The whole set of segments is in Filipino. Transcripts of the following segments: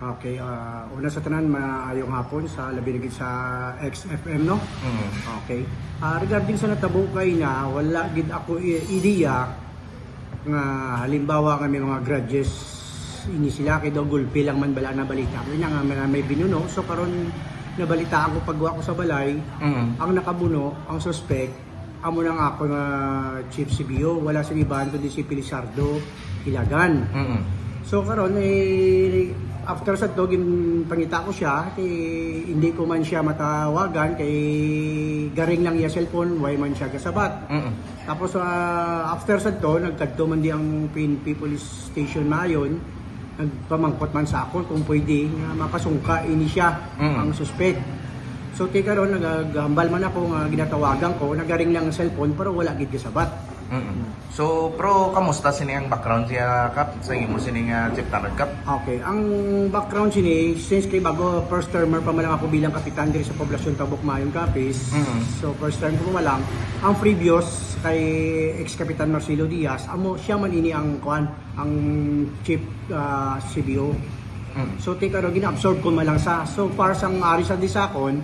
Okay, ah, una sa tanan, maayong hapon sa labi na gid sa XFM, no? Mm. Okay. Ah, regarding sa natabo kay na, wala gid ako ideya nga halimbawa kami mga grudges ini sila kay daw gulpi lang man bala na balita. Kaya nga may, may binuno. So karon nabalitaan ko pagwa ko sa balay, Mm. ang nakabuno, ang suspect, amo nang ako nga chief CBO, wala sa ibahan kundi si Pilisardo Ilagan. Mm. So karon eh after sa to gin pangita ko siya eh, hindi ko man siya matawagan kay garing lang iya cellphone why man siya kasabat. Mm. Tapos ah, after sa to nagkadto man di ang PNP police station mayon nagpamangkot man sa ako kung pwede nga makasungka ini siya Mm. ang suspect. So ti karon nagahambal man ako nga ginatawagan ko nagaring lang ang cellphone pero wala gid kasabat. Mm. So, pro, kamusta sini ang background siya, Kap? Sa imo sini nga Chief Tanod, Kap? Okay, ang background sini, since kay bago first termer pa man lang ako bilang kapitan diri sa poblasyon Tabok Mayon Capiz. Mhm. So first term ko pa lang, ang previous kay ex-kapitan Marcelo Diaz, amo siya man ini ang kuan, ang chief ah, CBO. Mm. So tika ro gina-absorb ko man lang sa. So far sang ari sa disakon,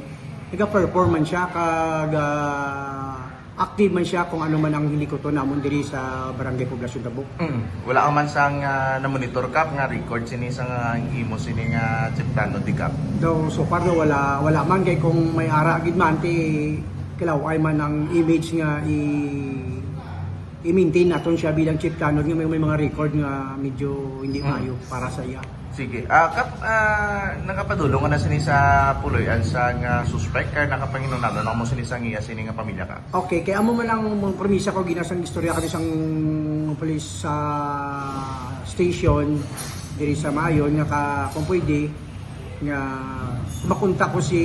nega-perform man siya kag ah, active man siya kung ano man ang hilikoto namon diri sa barangay poblasyon Tabok. Mm. Wala ka man sang uh, na-monitor, Kap, nga record sini sa nga imo sini nga Chief Tanod, di, Kap? Though so far no, wala wala man kay kung may ara gid man ti kilaw ay man ang image nga i i-maintain naton siya bilang chief canon nga may, may mga record nga medyo hindi Mm. maayo para sa iya. Sige. Ah, Kap, ah, nakapadulong ka na sini sa puloyan sa nga suspect kaya nakapanginunan na mo sini sa iya sini nga pamilya ka? Okay, kaya amo man ang mga premisa ko ginasang istorya kami sang police sa station diri sa Mayon nga ka kung pwede nga makunta ko si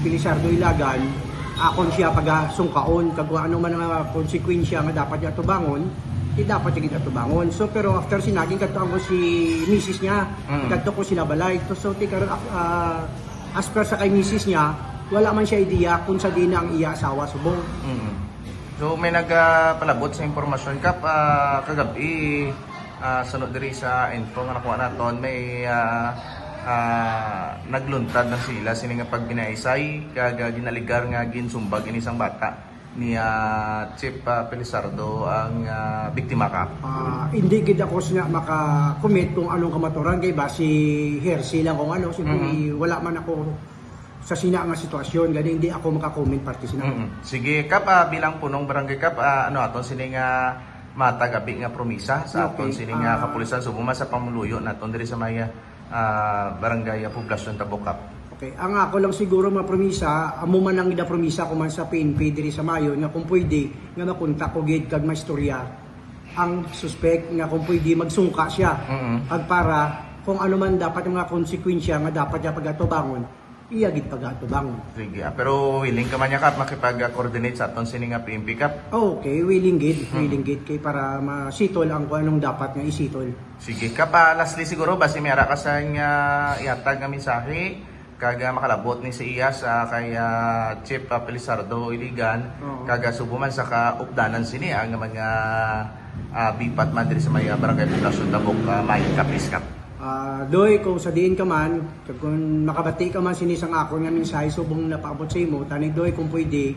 Pilisardo Ilagan akon siya pag sungkaon kag ano man nga konsekwensya nga dapat niya tubangon di dapat niya kita tubangon. So pero after sinaging kadto ko si misis niya. Mm. kadto ko sila balay. So, so ti karon ah, as per sa kay misis niya wala man siya ideya kung sa di na ang iya asawa subong Mm. So may nagpalabot sa impormasyon kap ah, kagabi ah, sunod diri sa info nga nakuha naton may ah, ah, nagluntad na sila sini nga pagbinaisay kag ginaligar nga ginsumbag ini isang bata ni ah, Chief ah, Pelisardo ang ah, biktima ka. Ah, hindi gid ako siya maka-commit kung anong kamaturan kay ba si Hershey lang kung ano siyempre wala man ako sa sina nga sitwasyon gani hindi ako maka-comment parte sina. Mm-mm. Sige kap ah, bilang punong barangay kap ah, ano aton sini nga matagabi nga promisa sa aton Okay, sini nga ah. kapulisan suguma sa pamuluyo naton diri sa maya ah, barangay poblasyon Tabok kap. Okay, ang ako lang siguro mapromisa, amo man ang gida promisa ko man sa PNP diri sa Mayon nga kung pwede nga makunta ko gid kag maistorya ang suspect nga kung pwede magsungka siya Mm-mm. kag para kung ano man dapat mga konsekwensya nga dapat niya pagatubangon iya gid pagatubangon. Sige, ah, pero willing ka man niya kap makipag-coordinate sa aton sini nga PMP kap. Okay, willing gid, willing gid kay para masitol ang kung anong dapat nga isitol. Sige kap, ah, lastly siguro basi may ara ka sa nga ihatag nga mensahe kag ah, makalabot ni sa iya sa kay ah, Chief ah, Pelisardo Iligan Oo. kag ah, subuman sa kaupdanan sini ang mga ah, bipat man diri sa may ah, barangay Poblasyon Tabok uh, Mayon Kapis kap. Ah, doy kung sa diin ka man, kung makabati ka man sinisang ako nga mensahe subong napaabot sa imo, tani doy kung pwede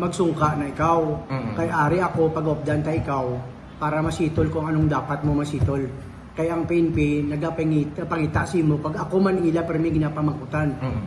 magsungka na ikaw. Mm. Kay ari ako pag-opdan ta ikaw para masitol kung anong dapat mo masitol. Kay ang PNP nagapangita pangita si mo pag ako man ila pero may ginapamangkutan. Mm.